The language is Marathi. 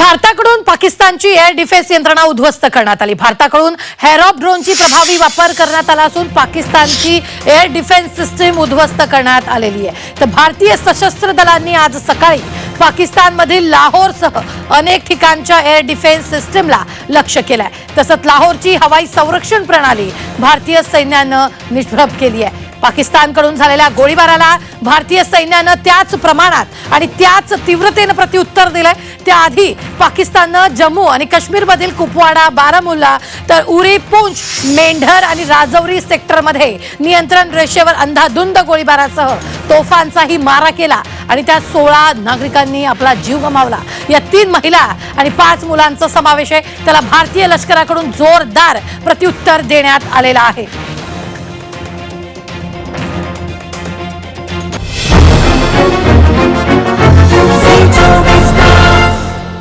भारताकडून पाकिस्तानची एअर डिफेन्स यंत्रणा उद्ध्वस्त करण्यात आली. भारताकडून हॅरॉप ड्रोनची प्रभावी वापर करण्यात आला असून पाकिस्तानची एअर डिफेन्स सिस्टीम उद्ध्वस्त करण्यात आलेली आहे. तर भारतीय सशस्त्र दलांनी आज सकाळी पाकिस्तानमधील लाहोरसह अनेक ठिकाणच्या एअर डिफेन्स सिस्टीमला लक्ष केलंय. तसंच लाहोरची हवाई संरक्षण प्रणाली भारतीय सैन्यानं निष्प्रभ केली आहे. पाकिस्तानकडून झालेल्या गोळीबाराला भारतीय सैन्यानं त्याच प्रमाणात आणि त्याच तीव्रतेनं प्रत्युत्तर दिलंय. त्याआधी पाकिस्ताननं जम्मू आणि काश्मीरमधील कुपवाडा बारामुल्ला तर उरी पुंछ मेंढर आणि राजौरी सेक्टरमध्ये नियंत्रण रेषेवर अंधाधुंद गोळीबारासह तोफांचाही मारा केला आणि त्यात सोळा नागरिकांनी आपला जीव गमावला. या तीन महिला आणि पाच मुलांचा समावेश आहे. त्याला भारतीय लष्कराकडून जोरदार प्रत्युत्तर देण्यात आलेला आहे.